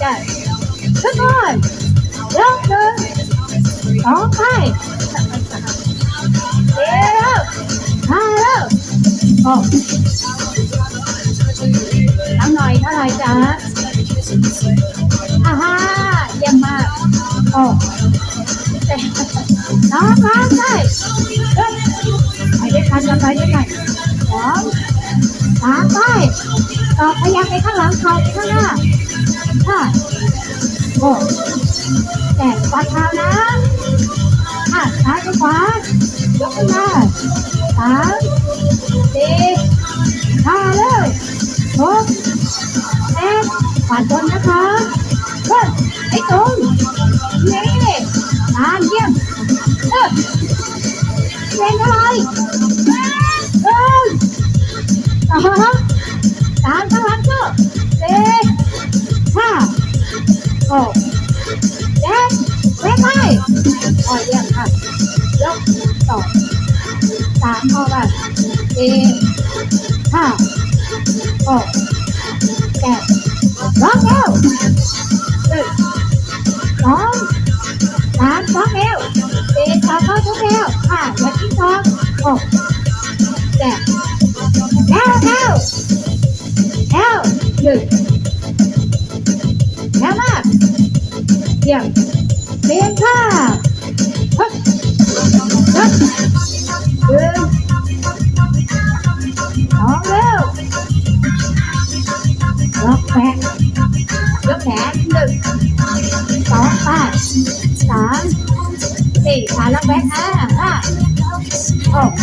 Rồi. Đúng rồi. Đó, đó. Đó, hai. Zero. Hai đó. Ồ. Nắm nồi nó lại cả. Aha, dầm mà. Ồ. Đó, đó, đây. Đó. Phải biết khăn, phải biết này. Đó. อยเท่าไหร่อ่าฮ่าเยี่ยมมากโอ้น้องน้องได้เฮ้ยไปด้วยกันกันไปด้วยามไปข้างหลังเขาไปข้างหน้าค่ะโอ้แต่กวาดเท้านะอะซ้ายไปขวายกขึ้นมาสามสี่ห้าเลยหกแปดขวาดบนนะคะเฮ้ยไอ้ตรงนี่ทานเยี่ยมเลิกเล่นอะไรเอ้ย ต่อสามข้างหลังก็สี่ห้าหกเจ็ดเว้นไปอ๋อเยี่ยมค่ะยกสองสามพอป่ะสี่ห้าหกเจ็ดร้องแล้วหนึ่งสองสามสองเอวสี่ต่อเข้าทุกเอวห้าอย่าทิ้งสองหก theo theo theo dừng theo mắt dừng biến ra hất hất dừng còn lưu lót bẹt lót bẹt dừng còn ba tám thì thả lót bẹt ha ha oh